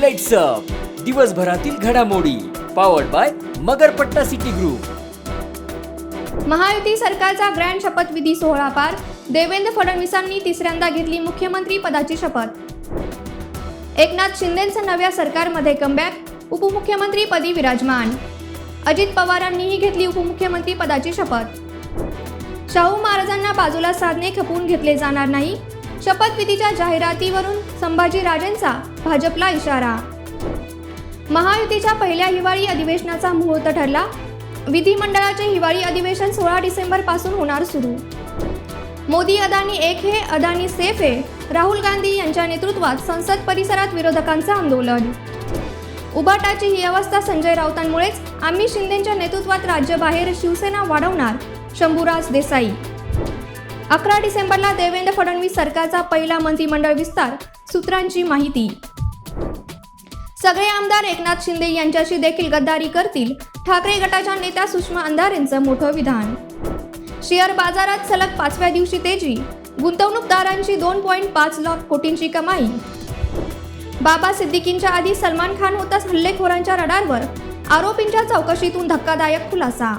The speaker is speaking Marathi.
लेट्स अप दिवसभरातील घडामोडी powered by Magarpatta city group Mahayuti सरकारचा ग्रँड शपथविधी सोहळा पार. देवेंद्र फडणवीसांनी तिसऱ्यांदा घेतली मुख्यमंत्री पदाची शपथ. एकनाथ शिंदेंचं नव्या सरकारमध्ये कमबॅक उपमुख्यमंत्री पदी विराजमान. अजित पवारांनीही घेतली उपमुख्यमंत्री पदाची शपथ. शाहू महाराजांना बाजूला साधणे खपवून घेतले जाणार नाही. शपथविधीच्या जाहिरातीवरून संभाजीराजेंचा भाजपला इशारा. महायुतीच्या पहिल्या हिवाळी अधिवेशनाचा मुहूर्त ठरला. विधिमंडळाचे हिवाळी अधिवेशन सोळा डिसेंबरपासून होणार सुरू. मोदी अदानी एक हे अदानी सेफ हे राहुल गांधी यांच्या नेतृत्वात संसद परिसरात विरोधकांचं आंदोलन. उबाटाची ही अवस्था संजय राऊतांमुळेच आम्ही शिंदेच्या नेतृत्वात राज्यबाहेर शिवसेना वाढवणार शंभूराज देसाई. अकरा डिसेंबरला देवेंद्र फडणवीस सरकारचा पहिला मंत्रिमंडळ विस्तार सूत्रांची माहिती. सगळे आमदार एकनाथ शिंदे यांच्याशी देखील गद्दारी करतील ठाकरे गटाच्या नेत्या सुषमा अंधारेंचं मोठं विधान. शेअर बाजारात सलग पाचव्या दिवशी तेजी गुंतवणूकदारांची दोन पॉईंट पाच लाख कोटींची कमाई. बाबा सिद्दीकींच्या आधी सलमान खान होताच हल्लेखोरांच्या रडारवर आरोपींच्या चौकशीतून धक्कादायक खुलासा.